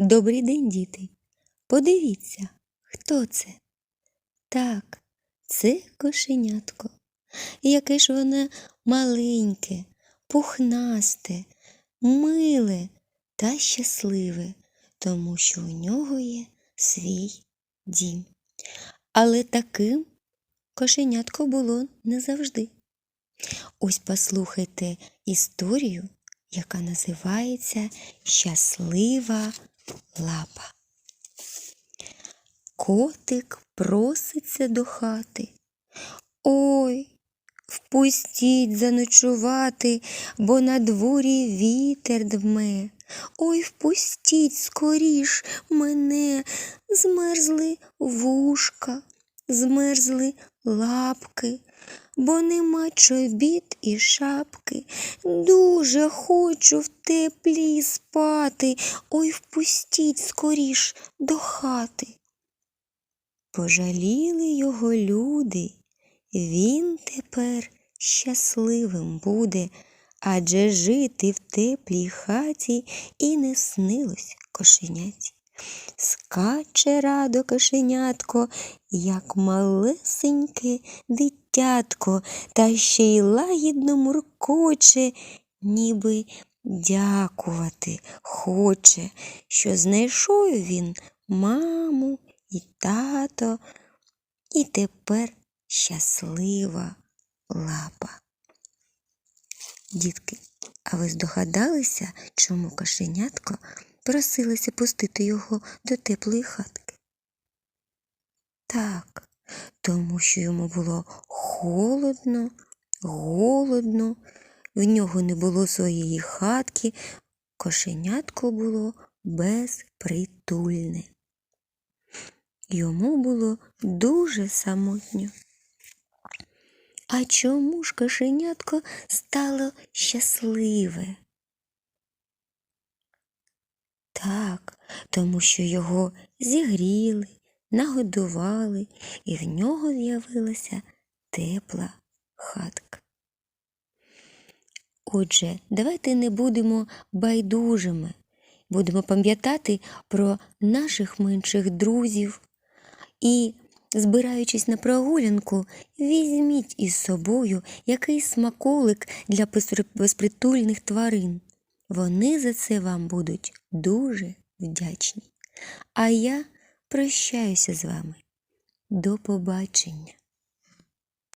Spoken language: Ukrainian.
Добрий день, діти. Подивіться, хто це? Так, це кошенятко. Яке ж воно маленьке, пухнасте, миле та щасливе, тому що у нього є свій дім. Але таким кошенятко було не завжди. Ось послухайте історію, яка називається Щаслива лапа. Котик проситься до хати. Ой, впустіть заночувати, бо на дворі вітер дме. Ой, впустіть скоріш мене, змерзли вушка, змерзли лапки, бо нема чобіт і шапки. Дуже хочу в теплі спати. Ой, впустіть скоріш до хати. Пожаліли його люди, він тепер щасливим буде, адже жити в теплій хаті і не снилось кошеняті. Скаче радо кошенятко, як малесеньке дитятко, та ще й лагідно муркоче, ніби дякувати хоче, що знайшов він маму і тато, і тепер щаслива лапа. Дітки, а ви здогадалися, чому кошенятко просилося пустити його до теплої хатки? Так, тому що йому було холодно, голодно, в нього не було своєї хатки, кошенятко було безпритульне. Йому було дуже самотньо. А чому ж кошенятко стало щасливе? Так, тому що його зігріли, нагодували, і в нього з'явилася тепла хатка. Отже, давайте не будемо байдужими, будемо пам'ятати про наших менших друзів і, збираючись на прогулянку, візьміть із собою якийсь смаколик для безпритульних тварин. Вони за це вам будуть дуже вдячні. А я прощаюся з вами. До побачення.